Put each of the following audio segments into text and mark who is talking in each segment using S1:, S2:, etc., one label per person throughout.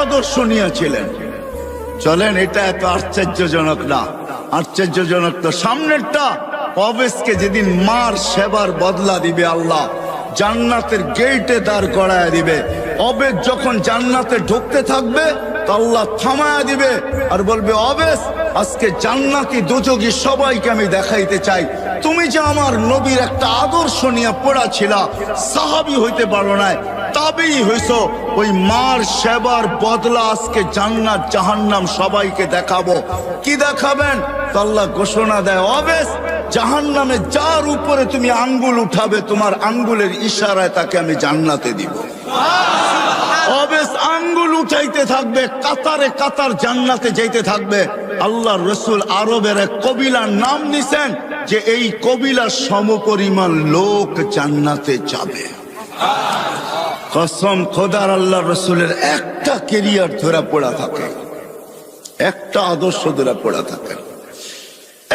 S1: আদর্শনীয় ছিলেন। চলেন, এটা এত আশ্চর্যজনক না। আশ্চর্যজনক তো সামনেরটা। অবেশকে যেদিন মার সেবার বদলা দিবে আল্লাহ, জান্নাতের গেটে দাঁড় করায় দিবে। অবেশ যখন জান্নাতে ঢুকতে থাকবে তো আল্লাহ থামায়া দিবে আর বলবে, অবেশ, আজকে জান্নাতি দুযোগী সবাইকে আমি দেখাইতে চাই। তুমি যে আমার নবীর একটা আদর্শ নিয়ে পড়া ছিলা সাহাবি হইতে পারো না তবেই হইছ। ওই মার সেবার বদলা আজকে জান্নাত, জাহান্নাম সবাইকে দেখাবো। কি দেখাবেন? আল্লাহ ঘোষণা দেয়, অবেশ, জাহান্নামে যার উপরে তুমি আঙ্গুল উঠাবে, তোমার আঙ্গুলের ইশারায় তাকে আমি জান্নাতে দিব। অবেশ আঙ্গুল উঠাইতে থাকবে, কাতারে কাতার জান্নাতে যাইতে থাকবে। আল্লাহ রসুল আরবের এক কবিলার নাম নিছেন যে এই কবিলার সমপরিমাণ লোক জান্নাতে যাবে। কসম খোদার আল্লাহ রসুলের একটা কেরিয়ার ধরা পড়া থাকে, একটা আদর্শ ধরা পড়া থাকে।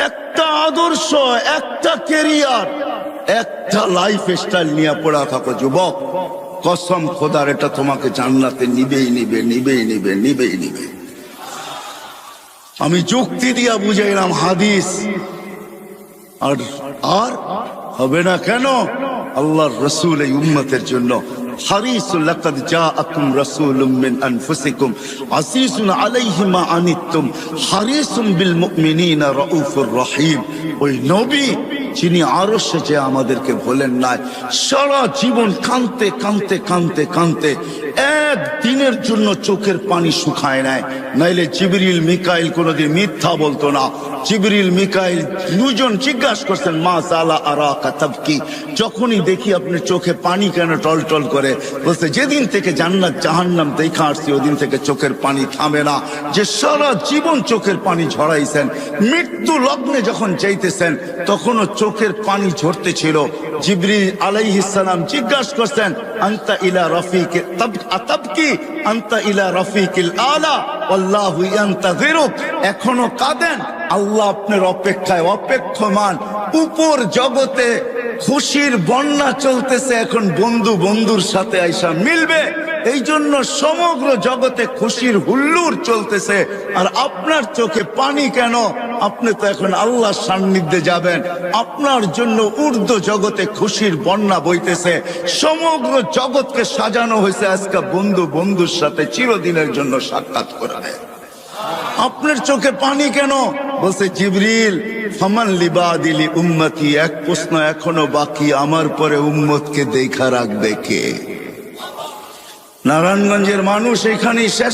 S1: একটা আদর্শ, একটা কেরিয়ার, একটা লাইফ স্টাইল নিয়ে পড়া থাকো, যুবক। কসম খোদার এটা তোমাকে জান্নাতে নিবেই নিবে নিবেই নিবে নিবেই নিবে আমি যুক্তি দিয়া বুঝাইলাম হাদিস আর আর হবে না কেন আল্লাহর রসুল এই উম্মতের জন্য حريص لقد جاءكم رسول من أنفسكم عزيز عليه ما عنتم حريص بالمؤمنين رؤوف رحيم ওই নবী যিনি আরও যে আমাদেরকে ভোলেন নাই, সারা জীবন কানতে কানতে কানতে কানতে এক দিনের জন্য চোখের পানি শুকায় নেয় নাইলে জিবরিল, মিকাইল কোনোদিন মিথ্যা বলতো না। জিবরিল, মিকাইল দুজন জিজ্ঞাসা করছেন, মা সালা আরা কাতাবকি যখনই দেখি আপনার চোখে পানি কেন টলটল করে, বলছে, যেদিন থেকে জান্নাত জাহান্নাম দেখা আসছি, ওদিন থেকে চোখের পানি থামে না। যে সারা জীবন চোখের পানি ঝরাইছেন, মৃত্যু লগ্নে যখন চাইতেছেন তখনও চোখের পানি ঝরতে ছিল। জিবরিল আলাইহিস সালাম জিজ্ঞাসা করছেন, আন্তা ইলা রফিক আতাবকি আন্তা ইলা রফিকিল আলা? আল্লাহু এখনও কাঁদেন। আল্লাহ আপনার অপেক্ষায় অপেক্ষমান। উপর জগতে খুশির বন্যা চলতেছে এখন বন্ধু বন্ধুর সাথে আইসা মিলবে। এই জন্য সমগ্র জগতে খুশির হুল্লুর চলতেছে। আর আপনার চোখে পানি কেন? আপনি তো এখন আল্লাহর সান্নিধ্যে যাবেন। আপনার জন্য ঊর্ধ্ব জগতে খুশির বন্যা বইতেছে। সমগ্র জগৎকে সাজানো হয়েছে আজকে বন্ধু বন্ধুর সাথে চিরদিনের জন্য সাক্ষাৎ করে। আপনার চোখে পানি কেন? বলছে, জিবরিল ফমান লিবা দিলি উম্মতি, এক প্রশ্ন এখনও বাকি, আমার পরে উম্মতকে দেখা রাখবে কে? নারায়ণগঞ্জের মানুষ এখানে শেষ